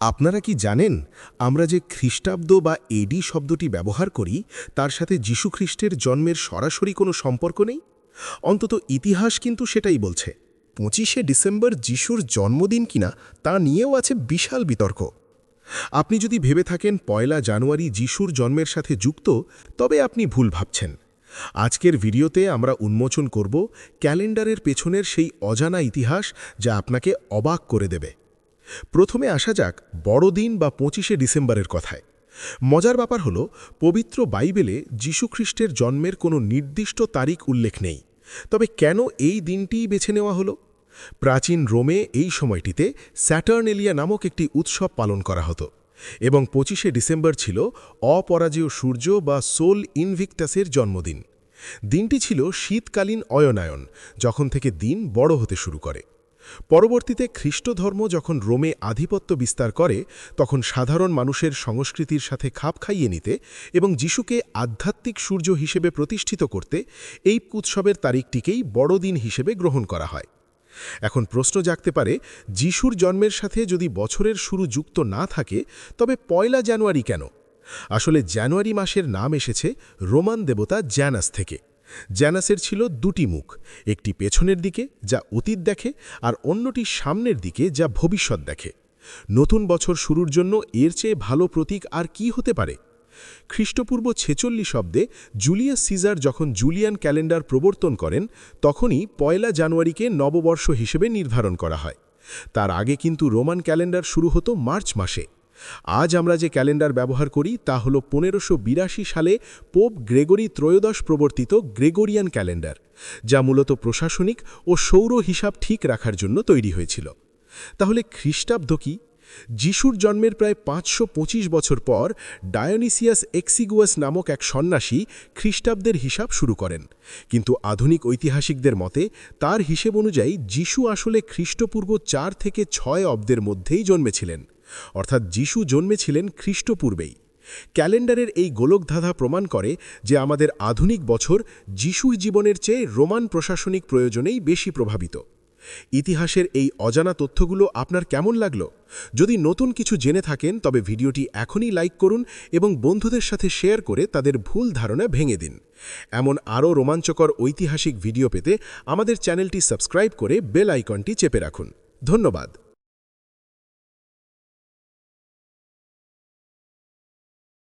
আপনারা কি জানেন, আমরা যে খ্রিস্টাব্দ বা এডি শব্দটি ব্যবহার করি, তার সাথে যীশুখ্রিস্টের জন্মের সরাসরি কোনো সম্পর্ক নেই? অন্তত ইতিহাস কিন্তু সেটাই বলছে। পঁচিশে ডিসেম্বর যিশুর জন্মদিন কিনা, তা নিয়েও আছে বিশাল বিতর্ক। আপনি যদি ভেবে থাকেন পয়লা জানুয়ারি যিশুর জন্মের সাথে যুক্ত, তবে আপনি ভুল ভাবছেন। আজকের ভিডিওতে আমরা উন্মোচন করব ক্যালেন্ডারের পেছনের সেই অজানা ইতিহাস যা আপনাকে অবাক করে দেবে। প্রথমে আসা যাক বড়দিন বা পঁচিশে ডিসেম্বরের কথায়। মজার ব্যাপার হল, পবিত্র বাইবেলে যীশুখ্রিস্টের জন্মের কোনো নির্দিষ্ট তারিখ উল্লেখ নেই। তবে কেন এই দিনটিই বেছে নেওয়া হলো? প্রাচীন রোমে এই সময়টিতে স্যাটার্নেলিয়া নামক একটি উৎসব পালন করা হতো এবং পঁচিশে ডিসেম্বর ছিল অপরাজেয় সূর্য বা সোল ইনভিক্টাসের জন্মদিন। দিনটি ছিল শীতকালীন অয়নায়ন, যখন থেকে দিন বড় হতে শুরু করে। পরবর্তীতে খ্রিস্ট ধর্ম যখন রোমে আধিপত্য বিস্তার করে, তখন সাধারণ মানুষের সংস্কৃতির সাথে খাপ খাইয়ে নিতে এবং যিশুকে আধ্যাত্মিক সূর্য হিসেবে প্রতিষ্ঠিত করতে, এই উৎসবের তারিখটিকেই বড়দিন হিসেবে গ্রহণ করা হয়। এখন প্রশ্ন জাগতে পারে, যিশুর জন্মের সাথে যদি বছরের শুরু যুক্ত না থাকে, তবে পয়লা জানুয়ারি কেন? আসলে জানুয়ারি মাসের নাম এসেছে রোমান দেবতা জ্যানাস থেকে। জ্যানাসের ছিল দুটি মুখ, একটি পেছনের দিকে যা অতীত দেখে আর অন্যটি সামনের দিকে যা ভবিষ্যৎ দেখে। নতুন বছর শুরুর জন্য এর চেয়ে ভালো প্রতীক আর কি হতে পারে? খ্রিস্টপূর্ব ছেচল্লিশ শব্দে জুলিয়াস সিজার যখন জুলিয়ান ক্যালেন্ডার প্রবর্তন করেন, তখনই পয়লা জানুয়ারিকে নববর্ষ হিসেবে নির্ধারণ করা হয়। তার আগে কিন্তু রোমান ক্যালেন্ডার শুরু হতো মার্চ মাসে। আজ আমরা যে ক্যালেন্ডার ব্যবহার করি তা হল পনেরোশো সালে পোপ গ্রেগরি ত্রয়োদশ প্রবর্তিত গ্রেগরিয়ান ক্যালেন্ডার, যা মূলত প্রশাসনিক ও সৌর হিসাব ঠিক রাখার জন্য তৈরি হয়েছিল। তাহলে খ্রিস্টাব্দ কি? যিশুর জন্মের প্রায় পাঁচশো পঁচিশ বছর পর ডায়োনিসিয়াস এক্সিগুয়াস নামক এক সন্ন্যাসী খ্রিস্টাব্দের হিসাব শুরু করেন। কিন্তু আধুনিক ঐতিহাসিকদের মতে, তার হিসেব অনুযায়ী যিশু আসলে খ্রিস্টপূর্ব চার থেকে ছয় অব্দের মধ্যেই জন্মেছিলেন। অর্থাৎ যিশু জন্মেছিলেন খ্রিস্টপূর্বেই। ক্যালেন্ডারের এই গোলকধাঁধা প্রমাণ করে যে আমাদের আধুনিক বছর যিশুর জীবনের চেয়ে রোমান প্রশাসনিক প্রয়োজনেই বেশি প্রভাবিত। ইতিহাসের এই অজানা তথ্যগুলো আপনার কেমন লাগল? যদি নতুন কিছু জেনে থাকেন, তবে ভিডিওটি এখনই লাইক করুন এবং বন্ধুদের সাথে শেয়ার করে তাদের ভুল ধারণা ভেঙে দিন। এমন আরও রোমাঞ্চকর ঐতিহাসিক ভিডিও পেতে আমাদের চ্যানেলটি সাবস্ক্রাইব করে বেল আইকনটি চেপে রাখুন। ধন্যবাদ।